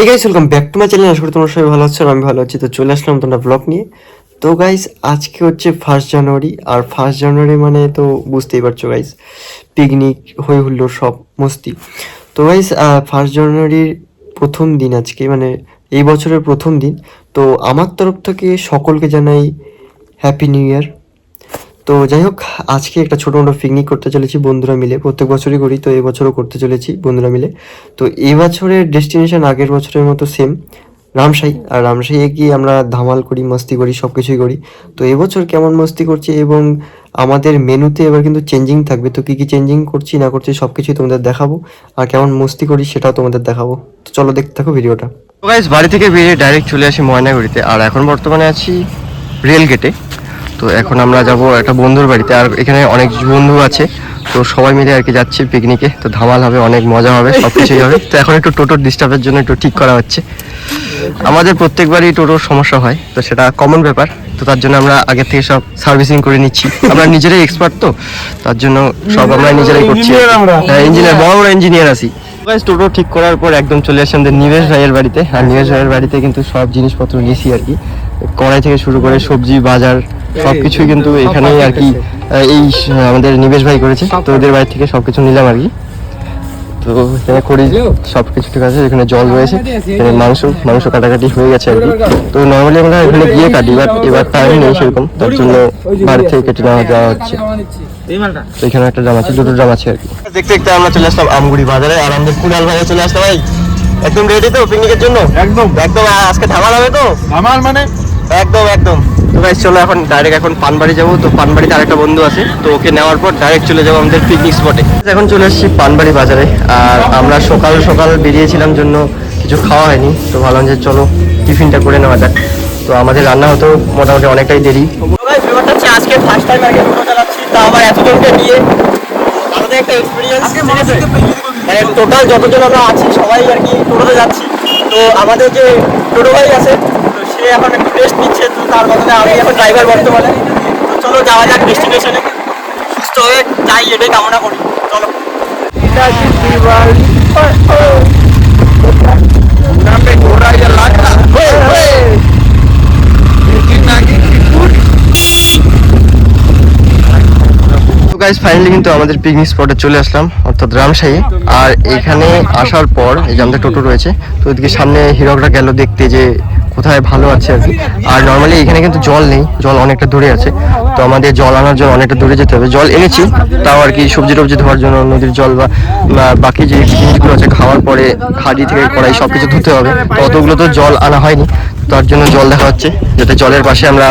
Hi guys welcome back to my channel আশা করি তোমরা সবাই ভালো আছো আমি ভালো আছি। তো চলে আসলাম তোমরা ব্লগ নিয়ে। তো গাইস আজকে হচ্ছে ফার্স্ট জানুয়ারি আর ফার্স্ট জানুয়ারি মানে তো বুঝতেই পারছ গাইস পিকনিক হই হুল্লো সব মস্তি। তো গাইস ফার্স্ট জানুয়ারির প্রথম দিন আজকে মানে এই বছরের প্রথম দিন। তো আমার তরফ থেকে সকলকে জানাই হ্যাপি নিউ ইয়ার তো যাই হোক, আজকে একটা ছোটো মোটো পিকনিক করতে চলেছি বন্ধুরা মিলে। প্রত্যেক বছরই করি, তো এবছরও করতে চলেছি বন্ধুরা মিলে। তো এবছরের বছরের ডেস্টিনেশন আগের বছরের মতো সেম রামসাই। আর রামসাইয়ে গিয়ে আমরা ধামাল করি, মস্তি করি সব কিছুই করি। তো এবছর কেমন মস্তি করছি এবং আমাদের মেনুতে এবার কিন্তু চেঞ্জিং থাকবে। তো কী কী চেঞ্জিং করছি, না করছি সব কিছুই তোমাদের দেখাবো। আর কেমন মস্তি করি সেটাও তোমাদের দেখাবো। তো চলো দেখতে থাকো ভিডিওটা। বাড়ি থেকে বেরিয়ে ডাইরেক্ট চলে আসি ময়নাগুড়িতে। আর এখন বর্তমানে আছি রেল গেটে তো এখন আমরা যাব একটা বন্ধুর বাড়িতে আর এখানে অনেক বন্ধু আছে তো সবাই মিলে আর কি যাচ্ছি পিকনিকে তো ধামাল হবে অনেক মজা হবে সব কিছুই হবে। তো এখন একটু টোটোর ডিস্টার্বের জন্য একটু ঠিক করা হচ্ছে। আমাদের প্রত্যেকবারই টোটোর সমস্যা হয় তো সেটা কমন ব্যাপার। তো তার জন্য আমরা আগে থেকে সব সার্ভিসিং করে নিচ্ছি। আমরা নিজেরাই এক্সপার্ট তো তার জন্য সব আমরা নিজেরাই করছি। ইঞ্জিনিয়ার বড় বড় ইঞ্জিনিয়ার আছি। গাইস টোটো ঠিক করার পর একদম চলে আসি আমাদের নিবেশ ভাইয়ের বাড়িতে। আর নিবেশ ভাইয়ের বাড়িতে কিন্তু সব জিনিসপত্র নিয়েছি আর কি। কড়াই থেকে শুরু করে সবজি বাজার সব কিছুই কিন্তু এখানেই আর কি এই আমাদের নিবেশ ভাই করেছে। তো ওদের বাড়ি থেকে সব কিছু নিলাম আর কি তো এখানে করি সব কিছু ঠিক আছে? এখানে জল রয়েছে। এখানে মাংস মাংস কাটাকাটি হয়ে গেছে আর কি তো নর্মালি আমরা এখানে গিয়ে কাটি বাট এবার টাইম নেই সেরকম। তার জন্য বাড়ি থেকে কেটে নেওয়া যাওয়া হচ্ছে। তো এখানে একটা ড্রাম আছে দুটো ড্রাম আছে আর কি দেখতে দেখতে আমরা চলে আসলাম আমগুড়ি বাজারে। আর আমাদের কুড়াল ভাইয়া চলে আসলাম ভাই। একদম রেডি তো পিকনিকের জন্য? একদম। একদম আজকে ধামাল হবে তো? আমার মানে একদম একদম। তো ভাই চলো এখন ডাইরেক্ট এখন পানবাড়ি যাব। তো পানবাড়িতে আরেকটা বন্ধু আছে তো ওকে নেওয়ার পর ডাইরেক্ট চলে যাব আমাদের পিকনিক স্পটে এখন চলে এসেছি পানবাড়ি বাজারে। আর আমরা সকাল সকাল বেরিয়েছিলাম জন্য কিছু খাওয়া হয়নি। তো ভাবলাম যে চলো টিফিনটা করে নেওয়া যাক। তো আমাদের রান্না হতো মোটামুটি অনেকটাই দেরি। ব্যাপারটা হচ্ছে আজকে ফার্স্ট টাইম আর টোটো চালাচ্ছি। তা আমার এতজনকে নিয়ে আমাদের একটা এক্সপিরিয়েন্স মানে টোটাল যতজন আমরা আছি সবাই আর কি টোটোতে যাচ্ছি। তো আমাদের যে টোটো ভাই আছে সে এখন একটু রেস্ট নিচ্ছে তো তার বদলে আমি এখন ড্রাইভার বর্তমানে। তো চলো যাওয়া যাক ডেস্টিনেশনে সুস্থ হয়ে যাই এটাই কামনা করি। চলো। ঘোড়া লাগা গাইজ ফাইনালি কিন্তু আমাদের পিকনিক স্পটে চলে আসলাম, অর্থাৎ রামশাহী। আর এখানে আসার পর এই যে আমাদের টোটো রয়েছে, তো ওইদিকে সামনে হিরকরা গেল দেখতে যে কোথায় ভালো আছে আর কি। আর নর্মালি এখানে কিন্তু জল নেই, জল অনেকটা দূরে আছে। তো আমাদের জল আনার জন্য অনেকটা দূরে যেতে হবে। জল এনেছি, তাও আর কি সবজি টবজি ধোয়ার জন্য, নদীর জল বা বা বাকি যে জিনিসগুলো আছে, খাওয়ার পরে হাঁড়ি থেকে কড়াই সব কিছু ধুতে হবে। তো অতগুলো তো জল আনা হয়নি, তার জন্য জল দেখা হচ্ছে, যাতে জলের পাশে আমরা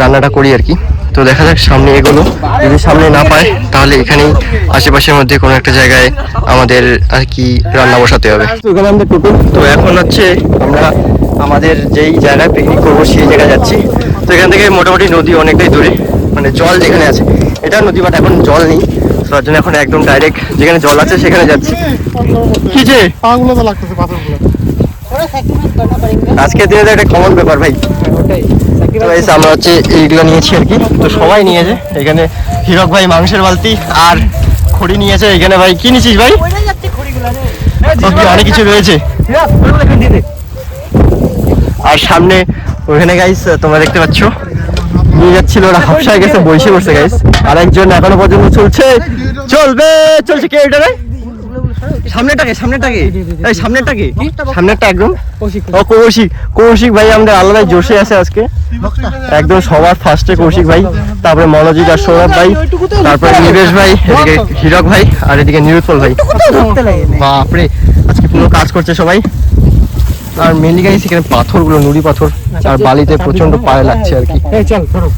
রান্নাটা করি আর কি। তো দেখা যাক সামনে এগুলো। যদি সামনে না পায়, তাহলে এখানেই আশেপাশের মধ্যে কোনো একটা জায়গায় আমাদের আর কি রান্না বসাতে হবে। তো এখন হচ্ছে আমরা আমাদের যেই জায়গায় পিকনিক করব সেই জায়গায় যাচ্ছি। তো এখান থেকে মোটামুটি নদী অনেকটাই দূরে মানে জল যেখানে আছে। এটা নদী বাট এখন জল নেই। তার জন্য এখন একদম ডাইরেক্ট যেখানে জল আছে সেখানে যাচ্ছি। কি যে? পাগুলো তো লাগতেছে পাথরগুলো আজকের দিনে একটা কমন ব্যাপার ভাই। তো আমরা হচ্ছে এইগুলো নিয়েছি আর কি। তো সবাই নিয়েছে। এখানে হিরক ভাই মাংসের বালতি আর খড়ি নিয়েছে। এখানে ভাই কি নিয়েছিস ভাই? ওকে অনেক কিছু রয়েছে। আর সামনে ওখানে গাইস তোমরা দেখতে পাচ্ছ। নিয়ে যাচ্ছিল ওরা হাফসায় গেছে বসে পড়ছে গাইস আর একজন এখনও পর্যন্ত চলছে। চলবে চলছে কে এটা সামনেটাকে সামনেটাকে এই সামনেটাকে সামনেরটা একদম। ও কৌশিক কৌশিক ভাই আমাদের আলাদাই জোশে আছে আজকে। একদম সবার ফার্স্টে কৌশিক ভাই তারপরে মনোজিৎ আর সৌরভ ভাই তারপরে নিবেশ ভাই এদিকে হীরক ভাই আর এদিকে নিরুৎপল ভাই। বাপরে আজকে পুরো কাজ করছে সবাই। আর মেনলি গাইস এখানে পাথরগুলো নুড়ি পাথর আর বালিতে প্রচণ্ড পায়ে লাগছে আর কি। চল ধরো।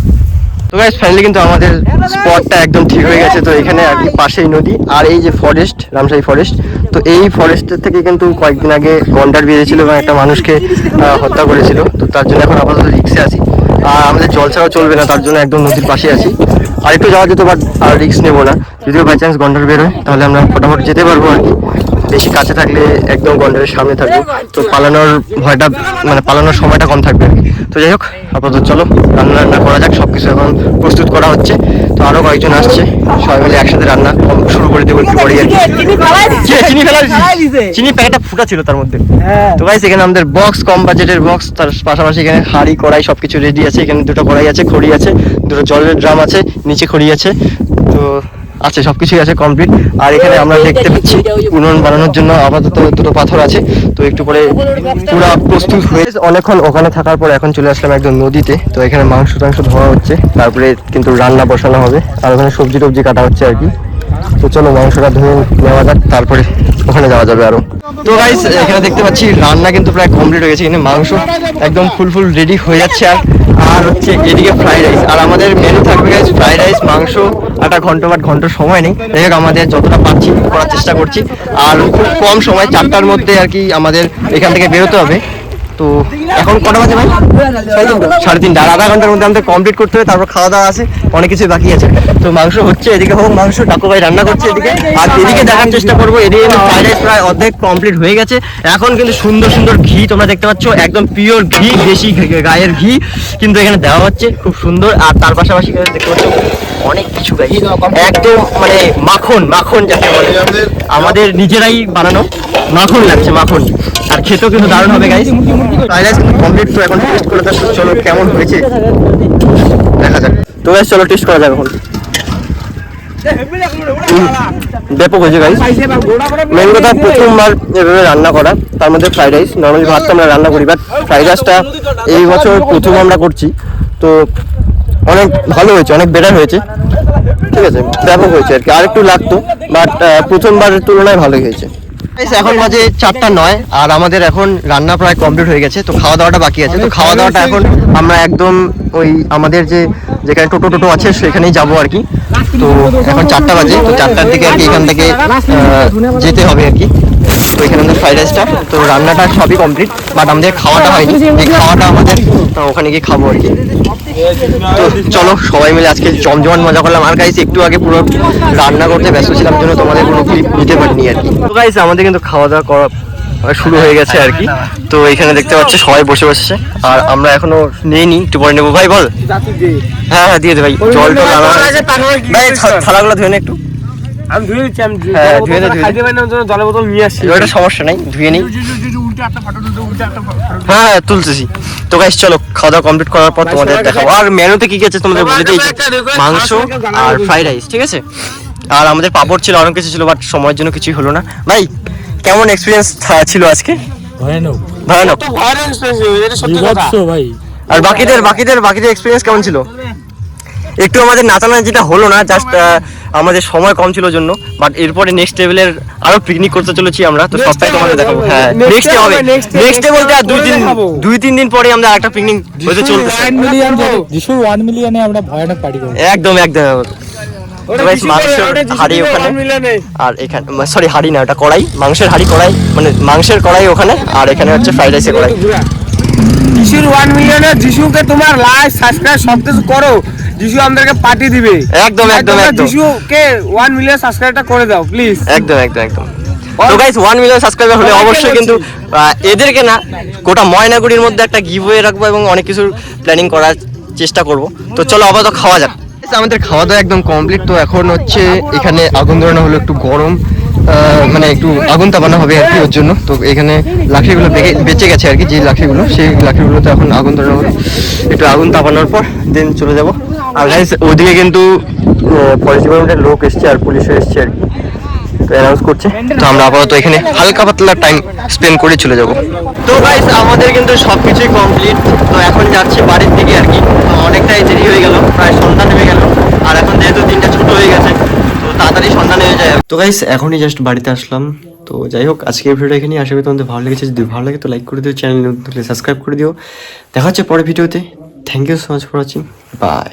তো গাইস ফাইনালি কিন্তু আমাদের স্পটটা একদম ঠিক হয়ে গেছে। তো এখানে আর কি পাশেই নদী, আর এই যে ফরেস্ট রামসাই ফরেস্ট তো এই ফরেস্টের থেকে কিন্তু কয়েকদিন আগে গন্ডার বেরিয়েছিল এবং একটা মানুষকে হত্যা করেছিল। তো তার জন্য এখন আপাতত রিক্সে আছি। আর আমাদের জল ছাড়াও চলবে না, তার জন্য একদম নদীর পাশে আছি। আর একটু যাওয়া যেত বাট আর রিক্স নেব না। যদিও বাই চান্স গন্ডার বেরোয়, তাহলে আমরা ফটাফট যেতে পারব আর কি। বেশি কাছে থাকলে একদম কন্টেন্টের সামনে থাকব। তো পালানোর ভয়টা মানে পালানোর সময়টা কম থাকবে আর কি। তো যাই হোক আপাতত চলো রান্না রান্না করা যাক সব কিছু এখন প্রস্তুত করা হচ্ছে। তো আরও কয়েকজন আসছে সবাই মিলে একসাথে রান্না শুরু করে দেবো একটু পরে আর কি। কি চিনি ফেলা চিনি প্যাকেটটা ফুটা ছিল তার মধ্যে। তো গাইস এখানে আমাদের বক্স কম বাজেটের বক্স তার পাশাপাশি এখানে হাঁড়ি কড়াই সবকিছু রেডি আছে। এখানে দুটো কড়াই আছে খড়ি আছে দুটো জলের ড্রাম আছে নিচে খড়ি আছে। তো আছে সবকিছুই আছে কমপ্লিট আর এখানে আমরা দেখতে পাচ্ছি উনুন বানানোর জন্য আপাতত দুটো পাথর আছে। তো একটু পরে পুরো প্রস্তুত হয়ে অনেকক্ষণ ওখানে থাকার পর এখন চলে আসলাম একদম নদীতে। তো এখানে মাংস টাংস ধোয়া হচ্ছে তারপরে কিন্তু রান্না বসানো হবে। আর ওখানে সবজি টবজি কাটা হচ্ছে আর কি। তো চলো মাংসটা ধুয়ে নেওয়া যাক, তারপরে ওখানে যাওয়া যাবে আরও। তো গাইস এখানে দেখতে পাচ্ছি, রান্না কিন্তু প্রায় কমপ্লিট হয়ে গেছে, এখানে মাংস একদম ফুল ফুল রেডি হয়ে যাচ্ছে আর আর হচ্ছে এদিকে ফ্রাইড রাইস আর আমাদের মেনু থাকবে গাইস ফ্রাইড রাইস মাংস একটা ঘণ্টা বা ঘণ্টার সময় নেই। যাই হোক, আমাদের যতটা পারছি করার চেষ্টা করছি। আর খুব কম সময়, চারটার মধ্যে আর কি আমাদের এখান থেকে বেরোতে হবে। তো এখন কটা বাজে ভাই? সাড়ে তিনটা। আর আধা ঘণ্টার মধ্যে আমাদের কমপ্লিট করতে হবে, তারপর খাওয়া দাওয়া আছে, অনেক কিছু বাকি আছে। তো মাংস হচ্ছে এদিকে হোক, মাংস টাকু ভাই রান্না করছে এদিকে। আর এদিকে দেখার চেষ্টা করব, এদিকে ফ্রাইড রাইস প্রায় অর্ধেক কমপ্লিট হয়ে গেছে। এখন কিন্তু সুন্দর সুন্দর ঘি তোমরা দেখতে পাচ্ছ, একদম পিওর ঘি, দেশি গায়ের ঘি কিন্তু এখানে দেওয়া হচ্ছে, খুব সুন্দর। আর তার পাশাপাশি দেখতে পাচ্ছ, অনেক কিছু গাই একদম মানে মাখন মাখন যাকে আমাদের নিজেরাই বানানো মাখন লাগছে, মাখন। খেতেও কিন্তু দারুণ হবে গাইস ফ্রাইড রাইস কমপ্লিট তো এখন টেস্ট করে দেখো চলো কেমন হয়েছে। দেখা যাক। তো গাইস চলো টেস্ট করা যাক এখন। ব্যাপক হয়েছে গাইস মেন কথা প্রথমবার এভাবে রান্না করা তার মধ্যে ফ্রাইড রাইস নর্মালি ভাত আমরা রান্না করি বাট ফ্রাইড রাইসটা এই বছর প্রথম আমরা করছি। তো অনেক ভালো হয়েছে অনেক বেটার হয়েছে। ঠিক আছে ব্যাপক হয়েছে আর কি। আর একটু লাগতো বাট প্রথমবারের তুলনায় ভালোই হয়েছে। এখন বাজে চারটা নয় আর আমাদের এখন রান্না প্রায় কমপ্লিট হয়ে গেছে তো খাওয়া দাওয়াটা বাকি আছে। তো খাওয়া দাওয়াটা এখন আমরা একদম ওই আমাদের যে যেখানে টোটো টোটো আছে সেখানেই যাব আর কি। তো এখন চারটা বাজে তো চারটার দিকে আর কি এখান থেকে আহ, যেতে হবে আর কি। এখানে আমাদের ফ্রাইড রাইসটা তো রান্নাটা সবই কমপ্লিট বাট আমাদের খাওয়াটা হয়নি। এই খাওয়াটা আমাদের ওখানে গিয়ে খাব আর কি। তো চলো সবাই মিলে আজকে জমজমান মজা করলাম। আর গাইস একটু আগে পুরো রান্না করতে ব্যস্ত ছিলাম জন্য তোমাদের কোনো ক্লিপ নিতে পারিনি আর কি। তো গাইস আমাদের কিন্তু খাওয়া দাওয়া করা শুরু হয়ে গেছে আর কি। তো এখানে দেখতে পাচ্ছ সবাই বসে বসেছে। আর আমরা এখনও নেইনি একটু পরে নেব। ভাই বল। হ্যাঁ হ্যাঁ দিয়ে দে ভাই। জল টল ভাই থালাগুলো ধুয়ে নে একটু। আমি ধুয়ে দিচ্ছি আমি হ্যাঁ, ধুয়ে দে, ধুয়ে দে। খাইতে পারি না জন্য জলের বোতল নিয়ে আসছি। ওটা সমস্যা নাই ধুয়ে নিই। উল্টে একটা ফটো তুলতে উল্টে একটা ফটো হ্যাঁ হ্যাঁ তুলতেছি। তো গাইস চলো খাওয়া দাওয়া কমপ্লিট করার পর তোমাদের দেখাবো। আর মেনুতে কি কি আছে তোমাদের বলে দিই মাংস আর ফ্রাইড রাইস ঠিক আছে? আর আমাদের পাপড় ছিল অনেক কিছু ছিল বাট সময়ের জন্য কিছুই হলো না। ভাই কেমন এক্সপিরিয়েন্স ছিল আজকে? ভয়ানক। ভয়ানক। তো ভাইরাল এক্সপ্রেসিভ এটা সত্যি কথা। বিভৎস ভাই। আর বাকিদের বাকিদের বাকিদের এক্সপিরিয়েন্স কেমন ছিল? একটু আমাদের নাচানো যেটা হলো না জাস্ট আমাদের সময় কম ছিল জন্য বাট এরপরে নেক্সট লেভেলের আরও পিকনিক করতে চলেছি আমরা তো সবটাই তোমাদের দেখাবো। হ্যাঁ নেক্সট day হবে। নেক্সট ডে বলতে আর দুই দিন দুই তিন দিন পরে আমরা একটা পিকনিক হতে চলতেছে ওয়ান মিলিয়ন যিশুর ওয়ান মিলিয়নে আমরা ভয়ানক পার্টি করব। একদম একদম। হাড়ি ওখানে। আর এখানে সরি হাড়ি না ওটা কড়াই মাংসের হাড়ি কড়াই মানে মাংসের কড়াই ওখানে আর এখানে হচ্ছে ফ্রাইড রাইসের কড়াই। যিশুর ওয়ান মিলিয়নে যিশুকে তোমার লাইক সাবস্ক্রাইব সব কিছু করো। যিশু আমাদেরকে পার্টি দিবে। একদম, একদম, একদম। যিশুকে ওয়ান মিলিয়ন সাবস্ক্রাইবটা করে দাও প্লিজ একদম একদম একদম। তো গাইস ওয়ান মিলিয়ন সাবস্ক্রাইবার হলে অবশ্যই কিন্তু এদেরকে না গোটা ময়নাগুড়ির মধ্যে একটা গিভ রাখব এবং অনেক কিছুর প্ল্যানিং করার চেষ্টা করব। তো চলো আপাতত খাওয়া যাক। আমাদের খাওয়া দাওয়া একদম কমপ্লিট তো এখন হচ্ছে এখানে আগুন ধরানো হলো একটু গরম মানে একটু আগুন তাপানো হবে আর কি ওর জন্য। তো এখানে বেগে- বেঁচে গেছে আর কি যে লাঠিগুলো সেই লাঠিগুলোতে এখন আগুন ধরানো হলো। একটু আগুন তাপানোর পর দেন চলে যাব। আর গাইস ওদিকে কিন্তু ফরেস্ট ডিপার্টমেন্টের লোক এসছে আর পুলিশও এসছে আর কি। তো অ্যানাউন্স করছে। তো আমরা আপাতত এখানে হালকা পাতলা টাইম স্পেন্ড করে চলে যাব। তো গাইস আমাদের কিন্তু সব কিছুই কমপ্লিট তো এখন যাচ্ছি বাড়ির দিকে আর কি। অনেকটাই দেরি হয়ে গেল, প্রায় সন্ধ্যা নেমে গেল। আর এখন যেহেতু দিনটা ছোট হয়ে গেছে, তো তাড়াতাড়ি সন্ধ্যা নেমে যায়। তো গাইস এখনই জাস্ট বাড়িতে আসলাম। তো যাই হোক, আজকের ভিডিওটা এখানেই আশা করি তোমাদের ভালো লেগেছে। যদি ভালো লাগে তো লাইক করে দিও চ্যানেল নতুন সাবস্ক্রাইব করে দিও। দেখা হচ্ছে পরের ভিডিওতে thank you so much for watching bye